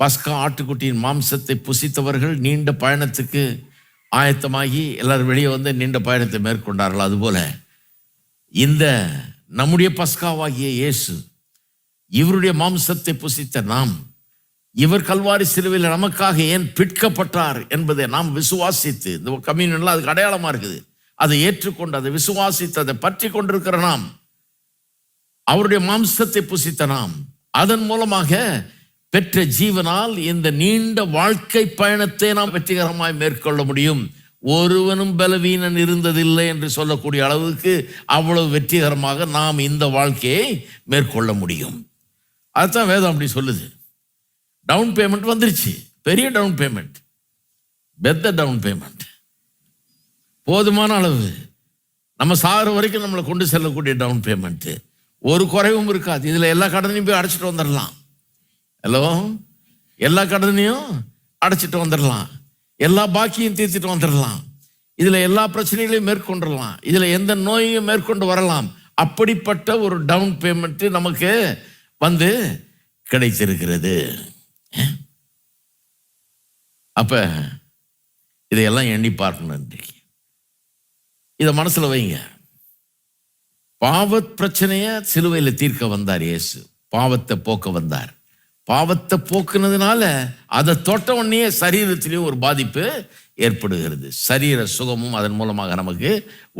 பஸ்கா ஆட்டுக்குட்டியின் மாம்சத்தை புசித்தவர்கள் நீண்ட பயணத்துக்கு ஆயத்தமாகி எல்லாரும் வெளியே வந்து நீண்ட பயணத்தை மேற்கொண்டார்கள். அதுபோல இந்த நம்முடைய பஸ்காவாகிய இயேசு இவருடைய மாம்சத்தை புசித்த நாம் இவர் கல்வாரி சிலுவையில் நமக்காக ஏன் பிற்கப்பட்டார் என்பதை நாம் விசுவாசித்து இந்த கம்யூனியன்லாம் அதுக்கு அடையாளமாக இருக்குது. அதை ஏற்றுக்கொண்டு அதை விசுவாசித்து அதை பற்றி கொண்டிருக்கிற நாம் அவருடைய மாம்சத்தை புசித்த நாம் அதன் மூலமாக பெற்ற ஜீவனால் இந்த நீண்ட வாழ்க்கை பயணத்தை நாம் வெற்றிகரமாய் மேற்கொள்ள முடியும். ஒருவனும் பலவீனன் இருந்ததில்லை என்று சொல்லக்கூடிய அளவுக்கு அவ்வளவு வெற்றிகரமாக நாம் இந்த வாழ்க்கையை மேற்கொள்ள முடியும். அதுதான் வேதம் அப்படி சொல்லுது. டவுன் பேமெண்ட் வந்துருச்சு. பெரிய டவுன் பேமெண்ட். பெத்த டவுன் பேமெண்ட். போதுமான அளவு. நம்ம சாகிற வரைக்கும் நம்மளை கொண்டு செல்லக்கூடிய டவுன் பேமெண்ட்டு ஒரு குறைவும் இருக்காது. இதில் எல்லா கடனையும் போய் அடைச்சிட்டு வந்துடலாம் ஹலோ எல்லா கடனையும் அடைச்சிட்டு வந்துடலாம். எல்லா பாக்கியும் தீர்த்துட்டு வந்துடலாம். இதில் எல்லா பிரச்சனைகளையும் மேற்கொண்டுடலாம். இதில் எந்த நோயையும் மேற்கொண்டு வரலாம். அப்படிப்பட்ட ஒரு டவுன் பேமெண்ட்டு நமக்கு வந்து கிடைத்திருக்கிறது. அப்போ இதையெல்லாம் எண்ணி பார்க்கணும் இன்றைக்கு. இதை மனசில் வைங்க. பாவத் பிரச்சனையை சிலுவையில் தீர்க்க வந்தார் இயேசு. பாவத்தை போக்க வந்தார். பாவத்தை போக்குனதுனால அதை தொட்ட உடனே சரீரத்திலேயும் ஒரு பாதிப்பு ஏற்படுகிறது. சரீர சுகமும் அதன் மூலமாக நமக்கு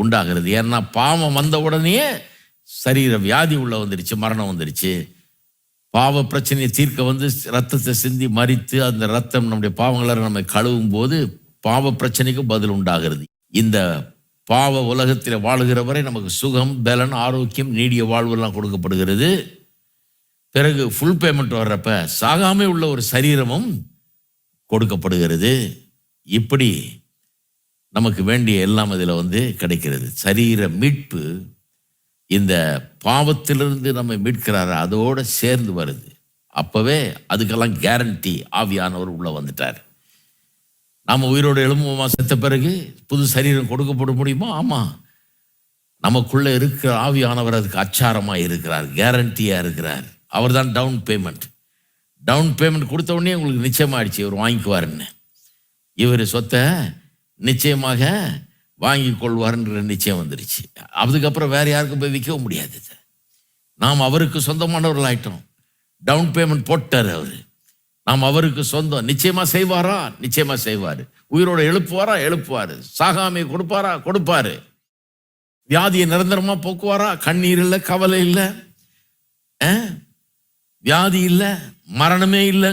உண்டாகிறது. ஏன்னா பாவம் வந்த உடனே சரீர வியாதி உள்ள வந்துருச்சு மரணம் வந்துருச்சு. பாவ பிரச்சனையை தீர்க்க வந்து ரத்தத்தை சிந்தி மறித்து அந்த ரத்தம் நம்முடைய பாவங்களை நம்ம கழுவும் போது பாவ பிரச்சனைக்கும் பதில் உண்டாகிறது. இந்த பாவ உலகத்தில் வாழுகிற வரை நமக்கு சுகம் பலன் ஆரோக்கியம் நீடிய வாழ்வுலாம் கொடுக்கப்படுகிறது. பிறகு ஃபுல் பேமெண்ட் வர்றப்ப சாகாமல் உள்ள ஒரு சரீரமும் கொடுக்கப்படுகிறது. இப்படி நமக்கு வேண்டிய எல்லாம் இதில் வந்து கிடைக்கிறது. சரீர மீட்பு இந்த பாவத்திலிருந்து நம்ம மீட்கிறாரு அதோடு சேர்ந்து வருது. அப்போவே அதுக்கெல்லாம் கேரண்டி ஆவியானவர் உள்ளே வந்துட்டார். நாம் உயிரோடு எழும்புவோமா செத்த பிறகு? புது சரீரம் கொடுக்கப்பட முடியுமா? ஆமாம் நமக்குள்ளே இருக்கிற ஆவியானவர் அதுக்கு அச்சாரமாக இருக்கிறார் கேரண்டியாக இருக்கிறார். அவர் தான் டவுன் பேமெண்ட் டவுன் பேமெண்ட் கொடுத்த உடனே உங்களுக்கு நிச்சயமாகிடுச்சு இவர் வாங்கிக்குவாருன்னு. இவர் சொத்தை நிச்சயமாக வாங்கி கொள்வார்ன்ற நிச்சயம் வந்துடுச்சு அதுக்கப்புறம் வேறு யாருக்கும் போய் விற்கவும் முடியாது நாம் அவருக்கு சொந்தமானவர்கள் ஆயிட்டோம் டவுன் பேமெண்ட் போட்டார் அவர். நாம் அவருக்கு சொந்தம். நிச்சயமாக செய்வாரா? நிச்சயமாக செய்வார். உயிரோட எழுப்புவாரா? எழுப்புவார். சாகாமை கொடுப்பாரா? கொடுப்பாரு. வியாதியை நிரந்தரமாக போக்குவாரா? கண்ணீர் இல்லை கவலை இல்லை. வியாதி இல்லை மரணமே இல்லை.